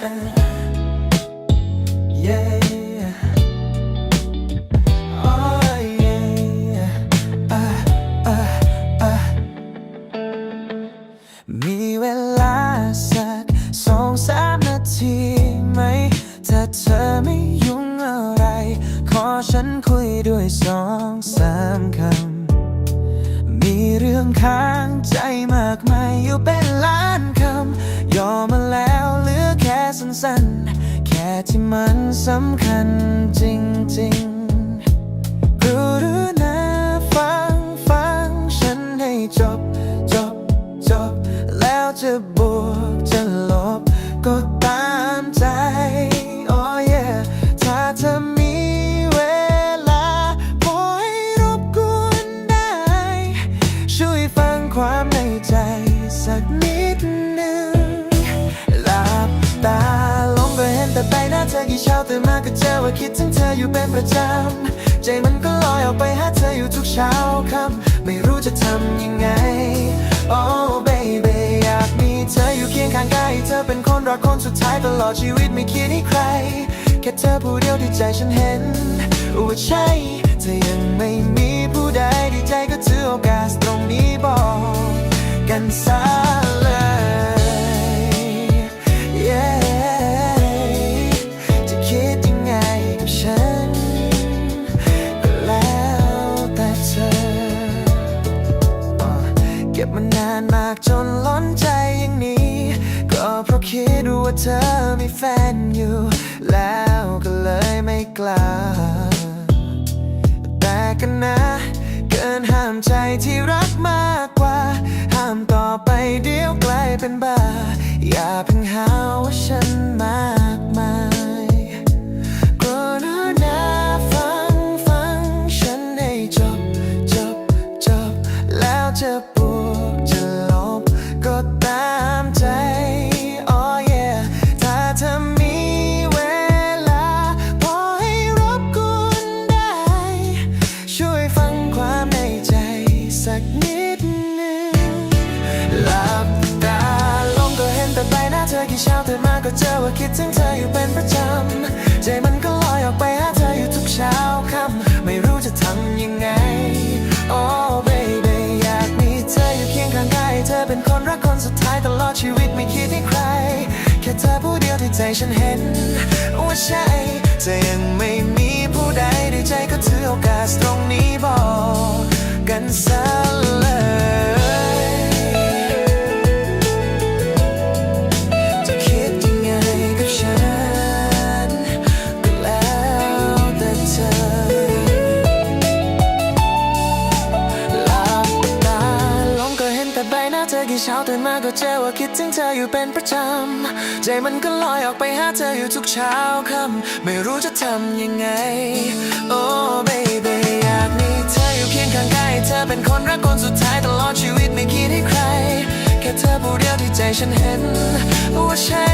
มีเวลาสักสองสามนาทีไหม ถ้าเธอไม่ยุ่งอะไร ขอฉันคุยด้วยสองสามคำ มีเรื่องค้างใจมากมายอยู่เป็นล้านคำ สั้น แค่ที่มันสำคัญจริงๆ ตื่นมาก็เจอว่าคิดถึงเธออยู่เป็นประจำ ใจมันก็ลอยออกไปหาเธออยู่ทุกเช้าค่ำไม่รู้จะทำยังไง Oh baby อยากมีเธออยู่เคียงข้างกายเธอเป็นคนรักคนสุดท้ายตลอดชีวิตไม่คิดให้ใคร แค่เธอผู้เดียวที่ใจฉันเห็นว่าใช่เธอยังไม่มีผู้ใดที่ใจก็ถือโอกาสตรงนี้บอกกันซะ มากจนล้นใจอย่างนี้ ก็เพราะคิดว่าเธอมีแฟนอยู่ แล้วก็เลยไม่กล้า แต่กันนะ เกินห้ามใจที่รักมากกว่า ห้ามต่อไปเดี๋ยวกลายเป็นบ้า อย่าเพิ่งหาว่าฉันมากมายกรุณาฟังฟังฉันให้จบจบจบแล้วจะ หลับตาลงก็เห็นแต่ใบหน้าเธอกี่เช้าตื่นมาก็เจอว่าคิดถึงเธออยู่เป็นประจำ ใจมันก็ลอยออกไปหาเธออยู่ทุกเช้าค่ำไม่รู้จะทำยังไง Oh baby อยากมีเธออยู่เคียงข้างกายเธอเป็นคนรักคนสุดท้ายตลอดชีวิตไม่คิดให้ใคร แค่เธอผู้เดียวที่ใจฉันเห็นว่าใช่เธอยังไม่มีผู้ใดในใจก็ถือโอกาสตรงนี้บอกกันซะ อกี่เช้าตื่นมาก็เจอว่าคิดถึงเธออยู่เป็นประจำ ใจมันก็ลอยออกไปหาเธออยู่ทุกเช้าค่ำไม่รู้จะทำยังไง Oh baby อยากมีเธออยู่เคียงข้างกายเธอเป็นคนรักคนสุดท้ายตลอดชีวิตไม่คิดให้ใคร แค่เธอผู้เดียวที่ใจฉันเห็นว่าใช่